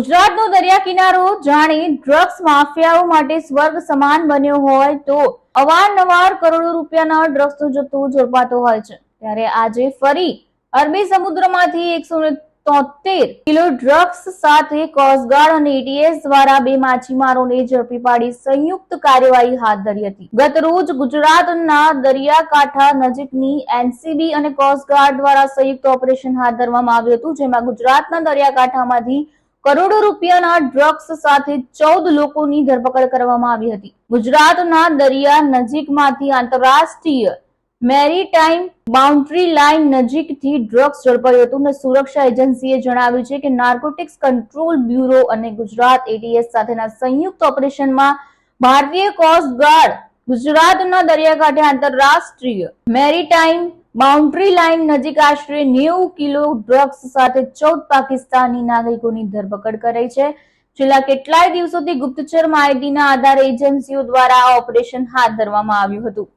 ગુજરાતનો દરિયા કિનારો જાણે ડ્રગ્સ માફિયાઓ માટે સ્વર્ગ સમાન બન્યો હોય તો અવારનવાર કરોડો રૂપિયાના ડ્રગ્સનો જથ્થો ઝડપાતો હોય છે. ત્યારે આજે ફરી અરબી સમુદ્રમાંથી એકસો તોતેર કિલો ડ્રગ્સ સાથે કોસ્ટગાર્ડ અને એટીએસ દ્વારા બે માછીમારોને ઝડપી પાડી સંયુક્ત કાર્યવાહી હાથ ધરી હતી. ગત રોજ ગુજરાતના દરિયાકાંઠા નજીકની એનસીબી અને કોસ્ટગાર્ડ દ્વારા સંયુક્ત ઓપરેશન હાથ ધરવામાં આવ્યું હતું, જેમાં ગુજરાતના દરિયાકાંઠામાંથી કરોડો રૂપિયાના ડ્રગ્સ સાથે ચૌદ લોકોની ધરપકડ કરવામાં આવી હતી. ગુજરાતના દરિયા નજીકમાંથી આંતરરાષ્ટ્રીય મેરીટાઈમ બાઉન્ડ્રી લાઇન નજીકથી ડ્રગ્સ ઝડપાયું હતું અને સુરક્ષા એજન્સીએ જણાવ્યું છે કે નાર્કોટિક્સ કંટ્રોલ બ્યુરો અને ગુજરાત એટીએસ સાથેના સંયુક્ત ઓપરેશનમાં ભારતીય કોસ્ટગાર્ડ ગુજરાતના દરિયાકાંઠે આંતરરાષ્ટ્રીય મેરીટાઈમ બાઉન્ડ્રી લાઇન નજીક આશરે નેવું કિલો ડ્રગ્સ સાથે ચૌદ પાકિસ્તાની નાગરિકોની ધરપકડ કરાઈ છે. છેલ્લા કેટલાય દિવસોથી ગુપ્તચર માહિતીના આધારે એજન્સીઓ દ્વારા આ ઓપરેશન હાથ ધરવામાં આવ્યું હતું.